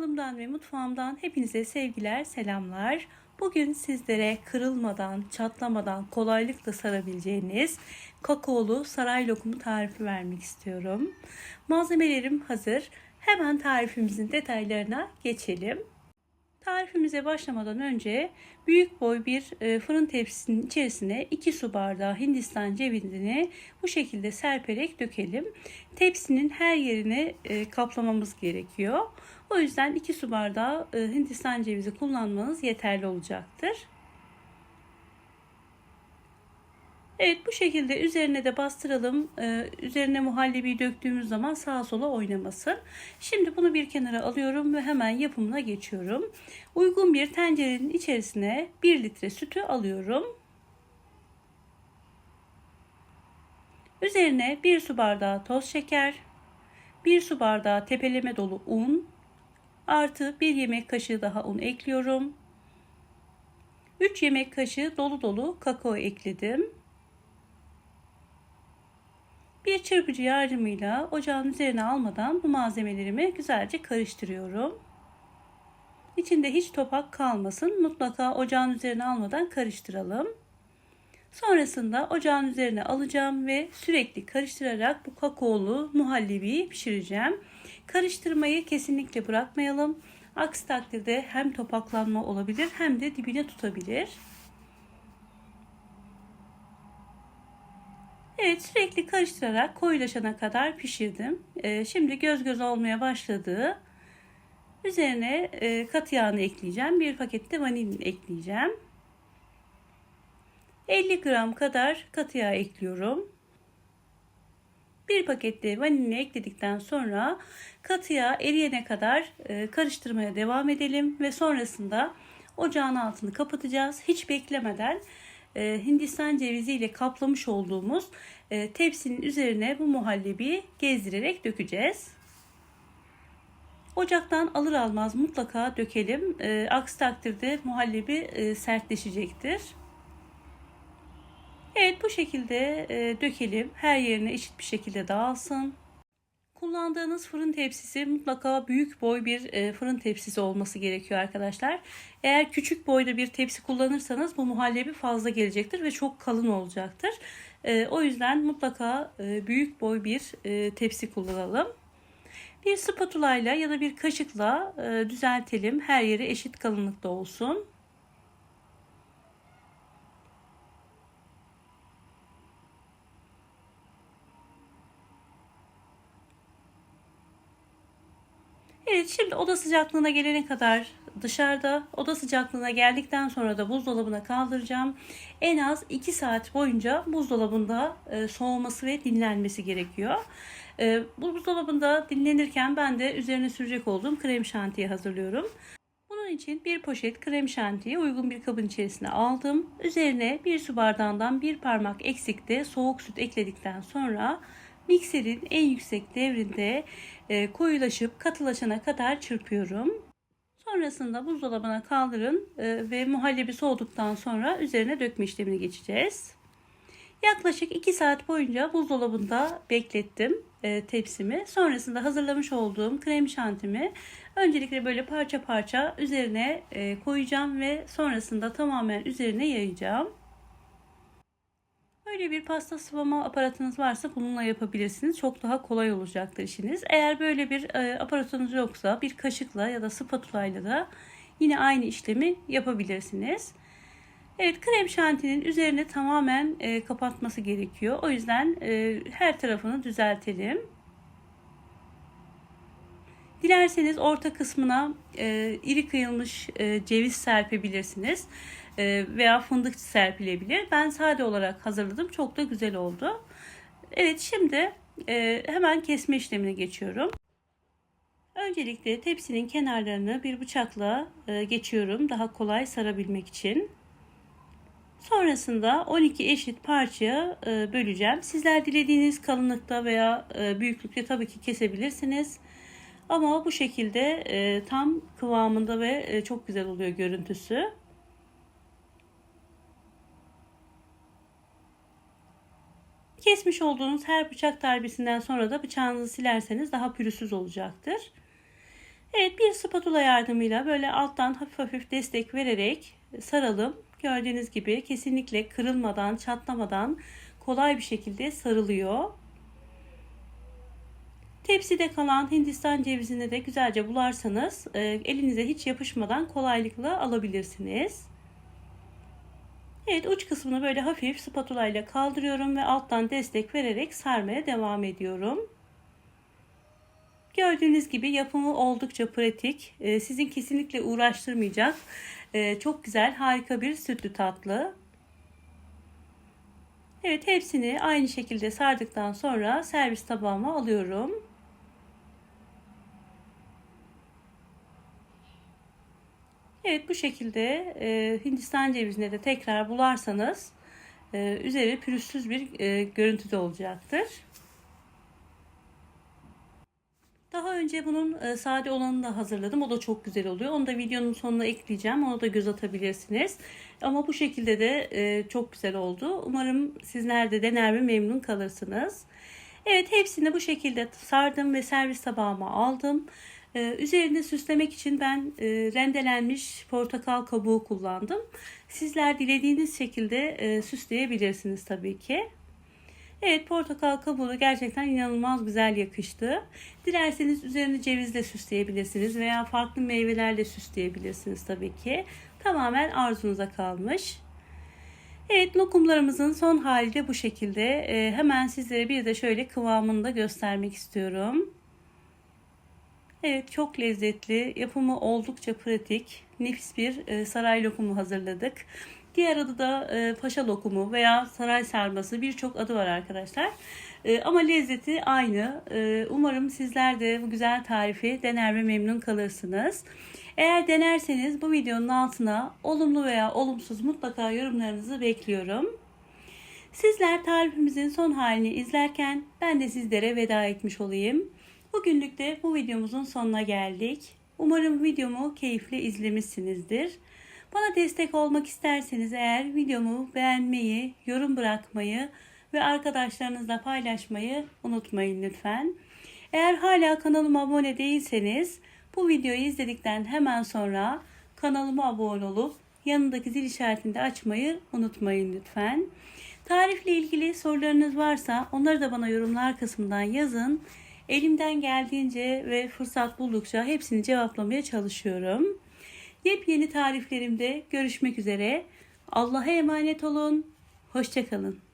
Kanalımdan ve mutfağımdan hepinize sevgiler, selamlar. Bugün sizlere kırılmadan, çatlamadan kolaylıkla sarabileceğiniz kakaolu saray lokumu tarifi vermek istiyorum. Malzemelerim hazır. Hemen tarifimizin detaylarına geçelim. Tarifimize başlamadan önce büyük boy bir e, fırın tepsisinin içerisine 2 su bardağı Hindistan cevizini bu şekilde serperek dökelim. Tepsinin her yerine e, kaplamamız gerekiyor. O yüzden 2 su bardağı e, Hindistan cevizi kullanmanız yeterli olacaktır. Evet bu şekilde üzerine de bastıralım. Ee, üzerine muhallebi döktüğümüz zaman sağa sola oynamasın. Şimdi bunu bir kenara alıyorum ve hemen yapımına geçiyorum. Uygun bir tencerenin içerisine 1 litre sütü alıyorum. Üzerine 1 su bardağı toz şeker, 1 su bardağı tepeleme dolu un, artı 1 yemek kaşığı daha un ekliyorum. 3 yemek kaşığı dolu dolu kakao ekledim. Bir çırpıcı yardımıyla ocağın üzerine almadan bu malzemelerimi güzelce karıştırıyorum. İçinde hiç topak kalmasın. Mutlaka ocağın üzerine almadan karıştıralım. Sonrasında ocağın üzerine alacağım ve sürekli karıştırarak bu kakaolu muhallebiyi pişireceğim. Karıştırmayı kesinlikle bırakmayalım. Aksi takdirde hem topaklanma olabilir hem de dibine tutabilir. Evet sürekli karıştırarak koyulaşana kadar pişirdim. Ee, şimdi göz göz olmaya başladı. Üzerine e, katı yağını ekleyeceğim. Bir paket de vanilin ekleyeceğim. 50 gram kadar katı yağ ekliyorum. Bir paket de vanilini ekledikten sonra katı yağ eriyene kadar e, karıştırmaya devam edelim ve sonrasında ocağın altını kapatacağız. Hiç beklemeden e, Hindistan cevizi ile kaplamış olduğumuz e, tepsinin üzerine bu muhallebi gezdirerek dökeceğiz. Ocaktan alır almaz mutlaka dökelim. E, aksi takdirde muhallebi e, sertleşecektir. Evet bu şekilde e, dökelim. Her yerine eşit bir şekilde dağılsın. Kullandığınız fırın tepsisi mutlaka büyük boy bir e, fırın tepsisi olması gerekiyor arkadaşlar. Eğer küçük boyda bir tepsi kullanırsanız bu muhallebi fazla gelecektir ve çok kalın olacaktır. E, o yüzden mutlaka e, büyük boy bir tepsi kullanalım. Bir spatula ile ya da bir kaşıkla düzeltelim. Her yeri eşit kalınlıkta olsun. Evet şimdi oda sıcaklığına gelene kadar dışarıda oda sıcaklığına geldikten sonra da buzdolabına kaldıracağım. En az 2 saat boyunca buzdolabında e, soğuması ve dinlenmesi gerekiyor. E, bu buzdolabında dinlenirken ben de üzerine sürecek olduğum krem şantiyi hazırlıyorum. Bunun için bir poşet krem şantiyi uygun bir kabın içerisine aldım. Üzerine bir su bardağından bir parmak eksikte soğuk süt ekledikten sonra mikserin en yüksek devrinde e, koyulaşıp katılaşana kadar çırpıyorum. Sonrasında buzdolabına kaldırın e, ve muhallebi soğuduktan sonra üzerine dökme işlemine geçeceğiz. Yaklaşık 2 saat boyunca buzdolabında beklettim e, tepsimi. Sonrasında hazırlamış olduğum krem şantimi öncelikle böyle parça parça üzerine koyacağım ve sonrasında tamamen üzerine yayacağım. Böyle bir pasta sıvama aparatınız varsa bununla yapabilirsiniz. Çok daha kolay olacaktır işiniz. Eğer böyle bir e, aparatınız yoksa bir kaşıkla ya da spatula ile de yine aynı işlemi yapabilirsiniz. Evet krem şantinin üzerine tamamen e, kapatması gerekiyor. O yüzden e, her tarafını düzeltelim. Dilerseniz orta kısmına e, iri kıyılmış e, ceviz serpebilirsiniz veya fındık serpilebilir. Ben sade olarak hazırladım. Çok da güzel oldu. Evet şimdi e, hemen kesme işlemine geçiyorum. Öncelikle tepsinin kenarlarını bir bıçakla e, geçiyorum. Daha kolay sarabilmek için. Sonrasında 12 eşit parçaya e, böleceğim. Sizler dilediğiniz kalınlıkta veya e, büyüklükte tabii ki kesebilirsiniz. Ama bu şekilde e, tam kıvamında ve e, çok güzel oluyor görüntüsü. Kesmiş olduğunuz her bıçak darbesinden sonra da bıçağınızı silerseniz daha pürüzsüz olacaktır. Evet bir spatula yardımıyla böyle alttan hafif hafif destek vererek saralım. Gördüğünüz gibi kesinlikle kırılmadan, çatlamadan kolay bir şekilde sarılıyor. Tepside kalan Hindistan cevizini de güzelce bularsanız e, elinize hiç yapışmadan kolaylıkla alabilirsiniz. Evet uç kısmını böyle hafif spatula ile kaldırıyorum ve alttan destek vererek sarmaya devam ediyorum. Gördüğünüz gibi yapımı oldukça pratik. E, sizin kesinlikle uğraştırmayacak. E, çok güzel, harika bir sütlü tatlı. Evet hepsini aynı şekilde sardıktan sonra servis tabağıma alıyorum. Evet bu şekilde e, Hindistan cevizine de tekrar bularsanız e, üzeri pürüzsüz bir e, görüntüde olacaktır. Daha önce bunun e, sade olanını da hazırladım. O da çok güzel oluyor. Onu da videonun sonuna ekleyeceğim. Ona da göz atabilirsiniz. Ama bu şekilde de e, çok güzel oldu. Umarım sizler de dener ve memnun kalırsınız. Evet hepsini bu şekilde sardım ve servis tabağıma aldım. Ee, üzerinde süslemek için ben e, rendelenmiş portakal kabuğu kullandım. Sizler dilediğiniz şekilde e, süsleyebilirsiniz tabii ki. Evet portakal kabuğu gerçekten inanılmaz güzel yakıştı. Dilerseniz üzerini cevizle süsleyebilirsiniz veya farklı meyvelerle süsleyebilirsiniz tabii ki. Tamamen arzunuza kalmış. Evet lokumlarımızın son hali de bu şekilde. Ee, hemen sizlere bir de şöyle kıvamını da göstermek istiyorum. Evet çok lezzetli, yapımı oldukça pratik, nefis bir e, saray lokumu hazırladık. Diğer adı da e, paşa lokumu veya saray sarması birçok adı var arkadaşlar. E, ama lezzeti aynı. Umarım sizler de bu güzel tarifi dener ve memnun kalırsınız. Eğer denerseniz bu videonun altına olumlu veya olumsuz mutlaka yorumlarınızı bekliyorum. Sizler tarifimizin son halini izlerken ben de sizlere veda etmiş olayım. Bugünlük de bu videomuzun sonuna geldik. Umarım videomu keyifle izlemişsinizdir. Bana destek olmak isterseniz eğer videomu beğenmeyi, yorum bırakmayı ve arkadaşlarınızla paylaşmayı unutmayın lütfen. Eğer hala kanalıma abone değilseniz bu videoyu izledikten hemen sonra kanalıma abone olup yanındaki zil işaretini de açmayı unutmayın lütfen. Tarifle ilgili sorularınız varsa onları da bana yorumlar kısmından yazın. Elimden geldiğince ve fırsat buldukça hepsini cevaplamaya çalışıyorum. Yepyeni tariflerimde görüşmek üzere. Allah'a emanet olun. Hoşçakalın.